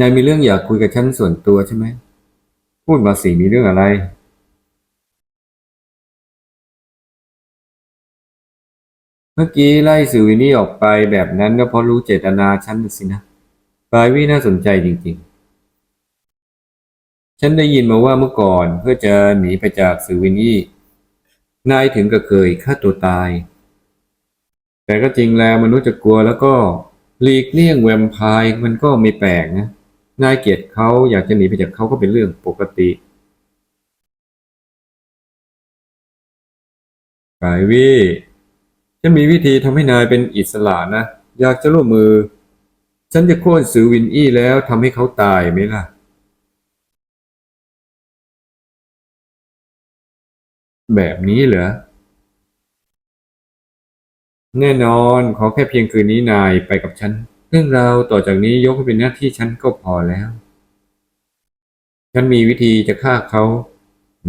นายมีเรื่องอยากคุยกับฉันส่วนตัวใช่ไหม พูดมาสิมีเรื่องอะไร เมื่อกี้ไล่สื่อวินี่ออกไปแบบนั้นก็เพราะรู้เจตนาฉันสินะปายวิน่าสนใจจริง ๆ ฉันได้ยินมาว่าเมื่อก่อนเพื่อจะหนีไปจากสื่อวินนี่นายถึงกับเคยฆ่าตัวตาย แต่ก็จริงแล้วมนุษย์จะกลัวแล้วก็หลีกเลี่ยงแวมไพร์มันก็ไม่แปลกนะ นายเกลียดเขาอยากจะหนีไปจากเขาก็เป็นเรื่องปกติไกวี่ฉันมีวิธีทำให้นายเป็นอิสระนะ อยากจะร่วมมือ ฉันจะโค่นซื้อวินอี้แล้วทำให้เขาตายไหมล่ะแบบนี้เหรอ แน่นอนขอแค่เพียงคืนนี้นายไปกับฉัน เรื่องราวต่อจากนี้ยกให้เป็นหน้าที่ฉันก็พอแล้ว ฉันมีวิธีจะฆ่าเขา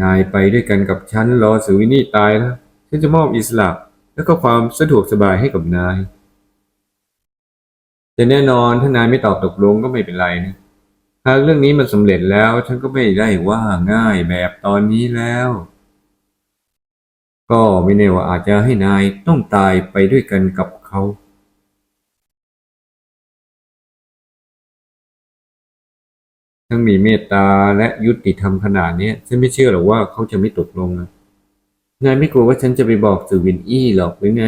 นายไปด้วยกันกับฉันรอสือวินี่ตายแล้ว ฉันจะมอบอิสระและก็ความสะดวกสบายให้กับนาย แต่แน่นอนถ้านายไม่ตอบตกลงก็ไม่เป็นไรนะ หากเรื่องนี้มันสำเร็จแล้ว ฉันก็ไม่ได้ว่าง่ายแบบตอนนี้แล้ว ก็ไม่แน่ว่าอาจจะให้นายต้องตายไปด้วยกันกับเขา ทั้งมีเมตตาและยุติธรรมขนาดนี้ฉันไม่เชื่อหรอกว่าเขาจะไม่ตกลงนะนายไม่กลัวว่าฉันจะไปบอกสื่อวินอี้หรอกหรือไง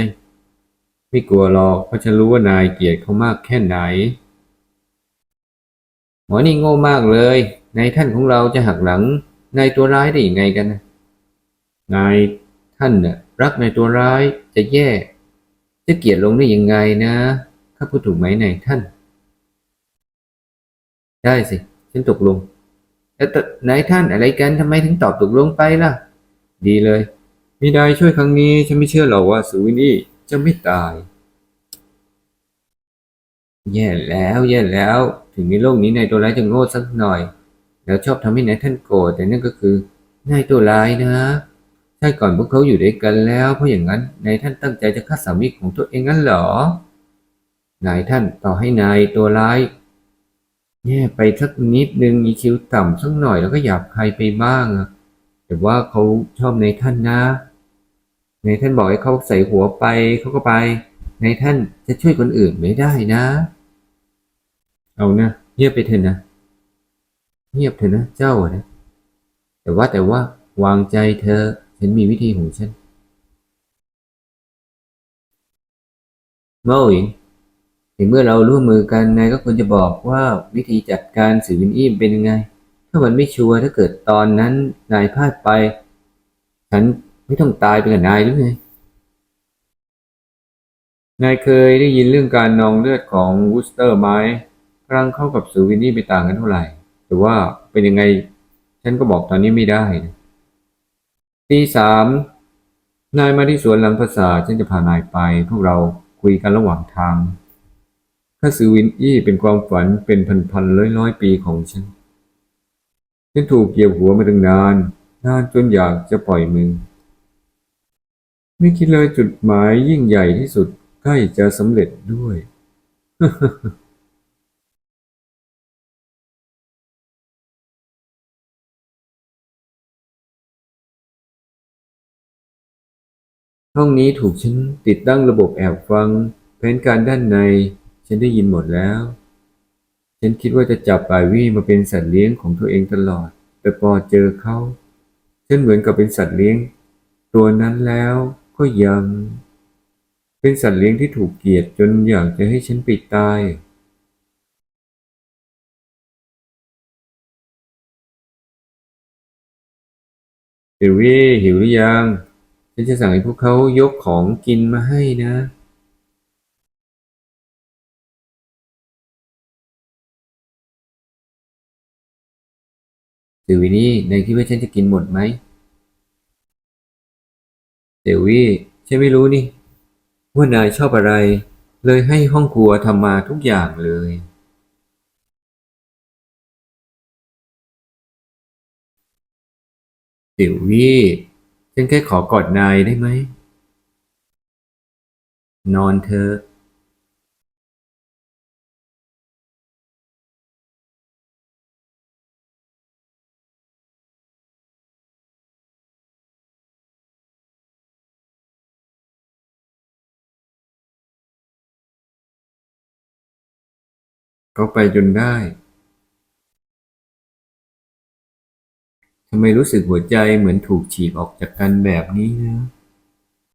ไม่กลัวหรอกเพราะฉันรู้ว่านายเกลียดเขามากแค่ไหนหมอนี่โง่มากเลยนายท่านของเราจะหักหลังนายตัวร้ายได้ยังไงกันนะนายท่านน่ะรักนายตัวร้ายจะแย่ จะเกลียดลงได้ยังไงนะข้าพูดถูกไหมนายท่าน ได้สิ ฉันตกลงแล้วแต่นายท่านอะไรกันทำไมถึงตอบตกลงไปล่ะ ดีเลยมีนายช่วยครั้งนี้ ฉันไม่เชื่อหรอกว่าสุวินี่จะไม่ตาย แย่แล้วแย่แล้ว ถึงในโลกนี้นายตัวร้ายจะโง่สักหน่อย แล้วชอบทำให้นายท่านโกรธแต่นั่นก็คือนายตัวร้ายนะใช่ก่อนพวกเขาอยู่ด้วยกันแล้ว เพราะอย่างนั้นนายท่านตั้งใจจะฆ่าสามีของตัวเองงั้นเหรอ นายท่านต่อให้นายตัวร้าย แย่ไปสักนิดนึงมีคิวต่ำสักหน่อยแล้วก็หยาบคายไปบ้างอะแต่ว่าเขาชอบในท่านนะ ในท่านบอกให้เขาใส่หัวไปเขาก็ไป ในท่านจะช่วยคนอื่นไม่ได้นะ เอานะเงียบไปเถอะนะ เงียบเถอะนะเจ้าอะนะ แต่ว่าแต่ว่าวางใจเธอฉันมีวิธีของฉันโม่อิง ถึงเมื่อเราร่วมมือกันนายก็ควรจะบอกว่าวิธีจัดการสื่อวินอี้เป็นยังไง ถ้ามันไม่ชัวร์ถ้าเกิดตอนนั้นนายพลาดไป ฉันไม่ต้องตายไปกับนายหรือไงนายเคยได้ยินเรื่องการนองเลือดของวูสเตอร์ไหมครั้งเข้ากับสื่อวินนี่ไม่ต่างกันเท่าไหร่ แต่ว่าเป็นยังไง ฉันก็บอกตอนนี้ไม่ได้นะตีสามนายมาที่สวนหลังภาษาฉันจะพานายไป พวกเราคุยกันระหว่างทาง ถ้าซื้อวินอี้เป็นความฝันเป็นพันๆร้อยๆปีของฉัน ฉันถูกเหยียบหัวมาตั้งนาน นานจนอยากจะปล่อยมือ ไม่คิดเลยจุดหมายยิ่งใหญ่ที่สุดใกล้จะสำเร็จด้วย ห้องนี้ถูกฉันติดตั้งระบบแอบฟัง แผนการด้านใน ฉันได้ยินหมดแล้ว ฉันคิดว่าจะจับปายวี่มาเป็นสัตว์เลี้ยงของตัวเองตลอด แต่พอเจอเขา ฉันเหมือนกับเป็นสัตว์เลี้ยง ตัวนั้นแล้วก็ยัง เป็นสัตว์เลี้ยงที่ถูกเกลียดจนอยากจะให้ฉันไปตายเดวี่หิวหรือยัง ฉันจะสั่งให้พวกเขายกของกินมาให้นะ เดวี่นี่นายคิดว่าฉันจะกินหมดไหมเดวี่ฉันไม่รู้นี่ ว่านายชอบอะไร เลยให้ห้องครัวทำมาทุกอย่างเลย เดวี่ฉันแค่ขอกอดนายได้ไหม นอนเถอะ เขาไปจนได้ทำไมรู้สึกหัวใจเหมือนถูกฉีกออกจากกันแบบนี้นะ